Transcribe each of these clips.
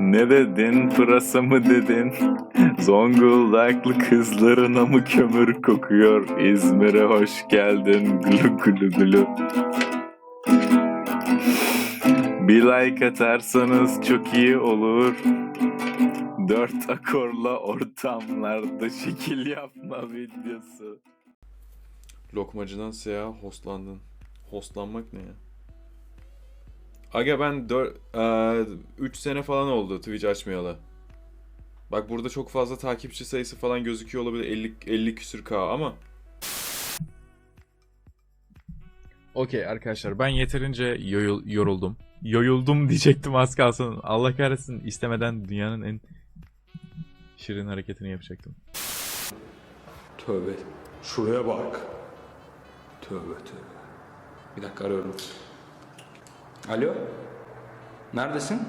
ne dedin pırasa mı dedin? Zonguldaklı kızlarına mı kömür kokuyor? İzmir'e hoş geldin gülü gülü gülü. Bir like atarsanız çok iyi olur. Dört akorla ortamlarda şekil yapma videosu. Lokmacıdan seyaha hostlandın. Hostlanmak ne ya? Aga ben 3 sene falan oldu Twitch açmayalı. Bak burada çok fazla takipçi sayısı falan gözüküyor olabilir 50 50 küsür k ama Okey arkadaşlar ben yeterince yoyul- yoruldum. Yoyuldum diyecektim az kalsın. Allah kahretsin istemeden dünyanın en şirin hareketini yapacaktım. Tövbe. Şuraya bak. Tövbe tövbe. Bir dakika arıyorum. Alo? Neredesin?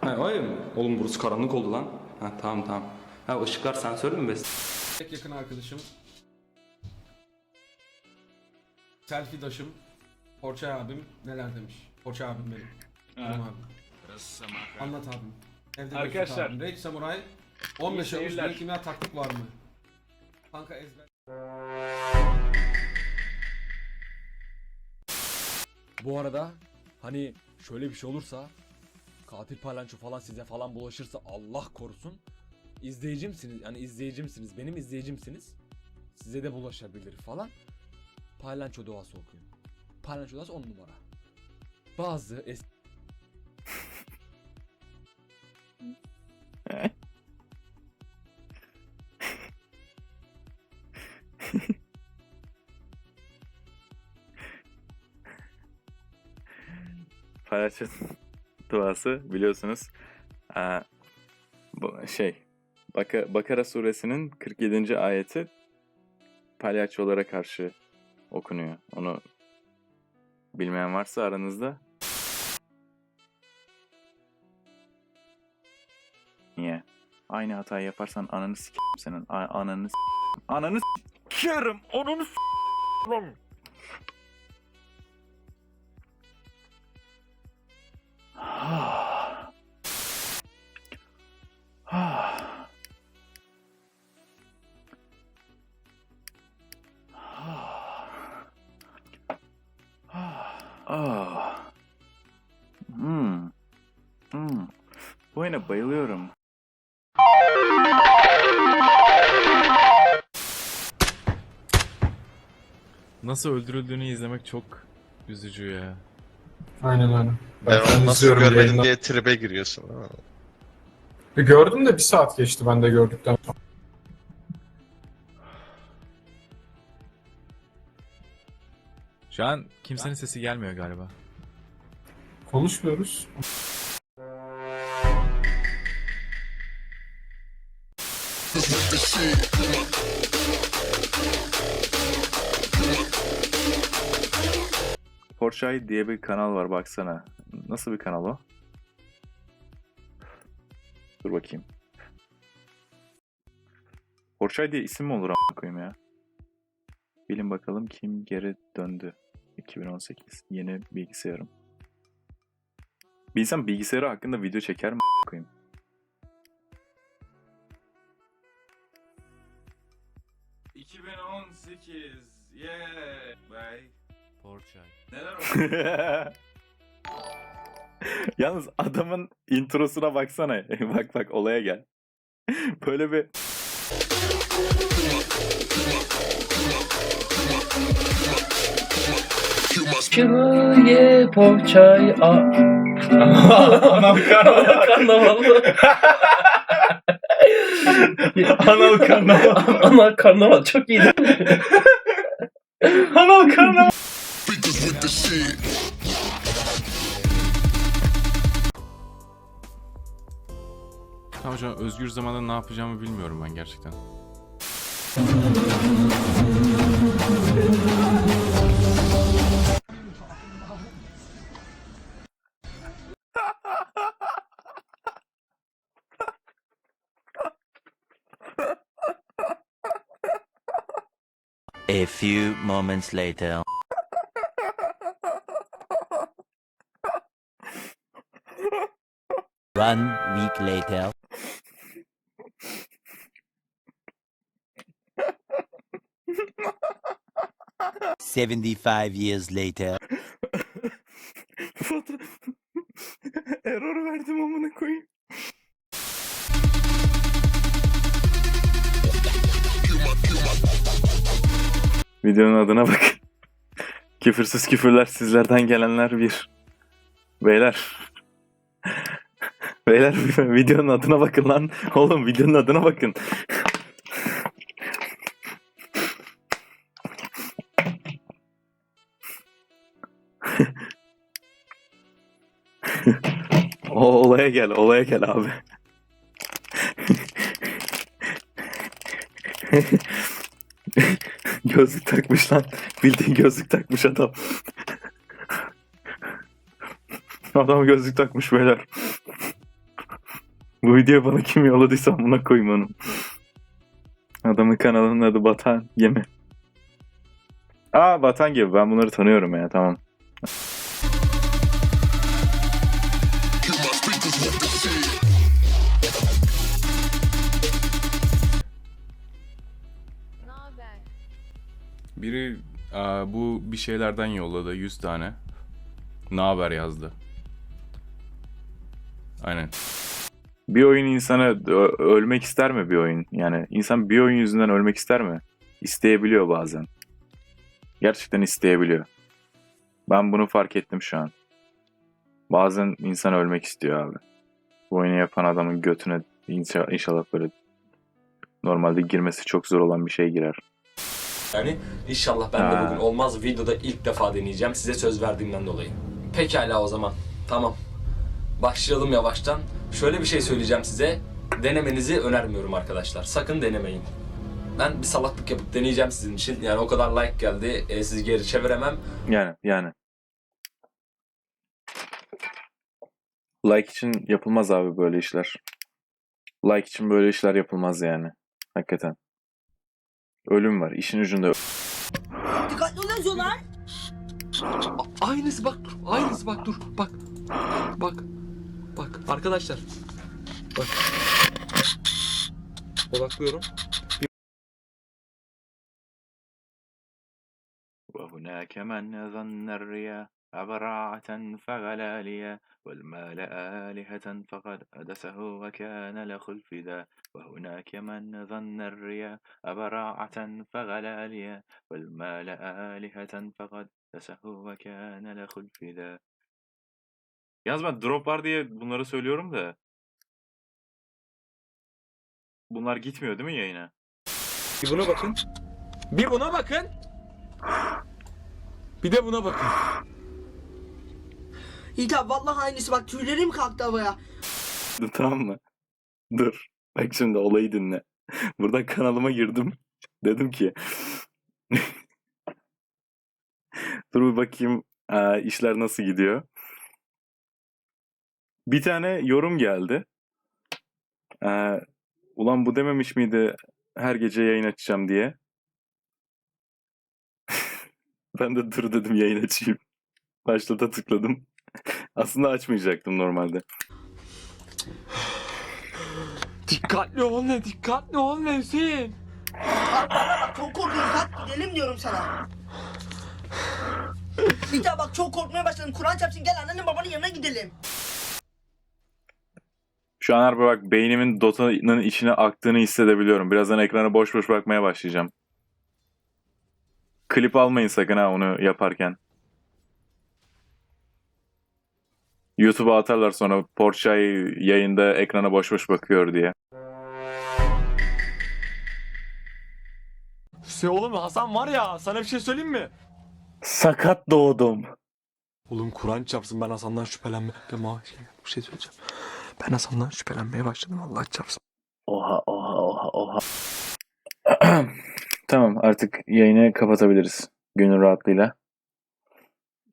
Ha, o ev mi? Oğlum burası karanlık oldu lan. Ha, tamam tamam. Ha, ışıklar sensörlü mü besin? Tek yakın arkadaşım. Selfie'daşım. Porça abim neler demiş. Porça abim benim. Benim abim. Anlat abim. Evde Arkadaşlar. Abim. Raid Samurai 15 İyi Ağustos seyirler. bir kimya taktik var mı? Kanka ezber. Bu arada hani şöyle bir şey olursa katil palanço falan size falan bulaşırsa Allah korusun izleyicimsiniz yani izleyicimsiniz benim izleyicimsiniz size de bulaşabilir falan. Palanço duası okuyun. Palanço duası 10 numara. Bazı es Palyaço duası biliyorsunuz. Ee, şey Baka, Bakara suresinin 47. ayeti palyaçolara karşı okunuyor. Onu bilmeyen varsa aranızda. Niye? Aynı hatayı yaparsan ananı s**eyim senin. A- ananı s**eyim. Ananı s**erim. Ananı s**eyim. Oyuna bayılıyorum. Nasıl öldürüldüğünü izlemek çok üzücü ya. Aynen öyle. Ben Ben, onu nasıl görmedim yayından. diye tribe giriyorsun. ha. Bir Gördüm de bir saat geçti ben de gördükten sonra. Şu an kimsenin sesi gelmiyor galiba. Konuşmuyoruz. Porçay diye bir kanal var baksana. Nasıl bir kanal o? Dur bakayım. Porçay diye isim mi olur a**ına koyayım ya? Bilin bakalım kim geri döndü. 2018 yeni bilgisayarım. Bir insan bilgisayarı hakkında video çeker mi a**ına koyayım? Yeah. Bye. Porçay. Yalnız adamın introsuna baksana. bak bak olaya gel. Böyle bir Şuraya poğaçay a... Anal karnaval. Anal karnaval. Anal karnaval çok iyi değil mi? anal karnaval. An özgür zamanda ne yapacağımı bilmiyorum ben gerçekten. A few moments later. One week later. Seventy-five years later. Videonun adına bakın. Küfürsüz küfürler sizlerden gelenler bir. Beyler. Beyler videonun adına bakın lan. Oğlum videonun adına bakın. O olaya gel, olaya gel abi. Gözlük takmış lan. Bildiğin gözlük takmış adam. adam gözlük takmış beyler. Bu videoyu bana kim yolladıysa buna koyayım onu. Adamın kanalının adı Batan Gemi. Aa Batan Gemi ben bunları tanıyorum ya tamam. Biri aa, bu bir şeylerden yolladı 100 tane. Ne haber yazdı. Aynen. Bir oyun insana ö- ölmek ister mi bir oyun? Yani insan bir oyun yüzünden ölmek ister mi? İsteyebiliyor bazen. Gerçekten isteyebiliyor. Ben bunu fark ettim şu an. Bazen insan ölmek istiyor abi. Bu oyunu yapan adamın götüne inşa- inşallah böyle normalde girmesi çok zor olan bir şey girer. Yani inşallah ben de Ha. bugün olmaz videoda ilk defa deneyeceğim size söz verdiğimden dolayı. Pekala o zaman. Tamam. Başlayalım yavaştan. Şöyle bir şey söyleyeceğim size. Denemenizi önermiyorum arkadaşlar. Sakın denemeyin. Ben bir salaklık yapıp deneyeceğim sizin için. Yani o kadar like geldi. E, sizi geri çeviremem. Yani yani. Like için yapılmaz abi böyle işler. Like için böyle işler yapılmaz yani. Hakikaten. Ölüm var. işin ucunda Dikkatli ol yazıyorlar. Aynısı bak dur. Aynısı bak dur. Bak. Bak. Bak arkadaşlar. Bak. Odaklıyorum. وهناك من ظن الرياء براعة فغلاليا والمال آلهة فقد أدسه وكان لخلف ذا وهناك من ظن الرياء براعة فغلاليا والمال آلهة فقد أدسه وكان لخلف ذا Yalnız ben drop var diye bunları söylüyorum da bunlar gitmiyor değil mi yayına? Bir buna bakın. Bir buna bakın. Bir de buna bakın. Yiğit abi vallahi aynısı bak tüylerim kalktı havaya. Dur tamam mı? Dur. Bak şimdi olayı dinle. Buradan kanalıma girdim. Dedim ki Dur bir bakayım aa, işler nasıl gidiyor. Bir tane yorum geldi. Aa, ulan bu dememiş miydi her gece yayın açacağım diye. ben de dur dedim yayın açayım. Başlata tıkladım. Aslında açmayacaktım normalde. Dikkatli ol ne, dikkatli ol ne Hüseyin. Bak çok korkuyorum kalk gidelim diyorum sana. Yiğit abi bak çok korkmaya başladım. Kur'an çarpsın gel annenin babanın yanına gidelim. Şu an harbi bak beynimin Dota'nın içine aktığını hissedebiliyorum. Birazdan ekrana boş boş bakmaya başlayacağım. Klip almayın sakın ha onu yaparken. YouTube'a atarlar sonra Porçay yayında ekrana boş boş bakıyor diye. Hüseyin oğlum Hasan var ya sana bir şey söyleyeyim mi? Sakat doğdum. Oğlum Kur'an çarpsın ben Hasan'dan şüphelenme. Ben bir şey söyleyeceğim. Ben Hasan'dan şüphelenmeye başladım Allah çarpsın. Oha oha oha oha. tamam artık yayını kapatabiliriz. Gönül rahatlığıyla.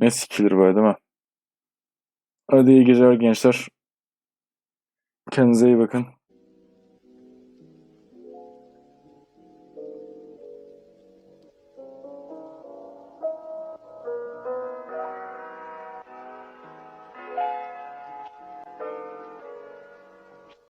Ne sikilir böyle değil mi? Hadi iyi geceler gençler. Kendinize iyi bakın.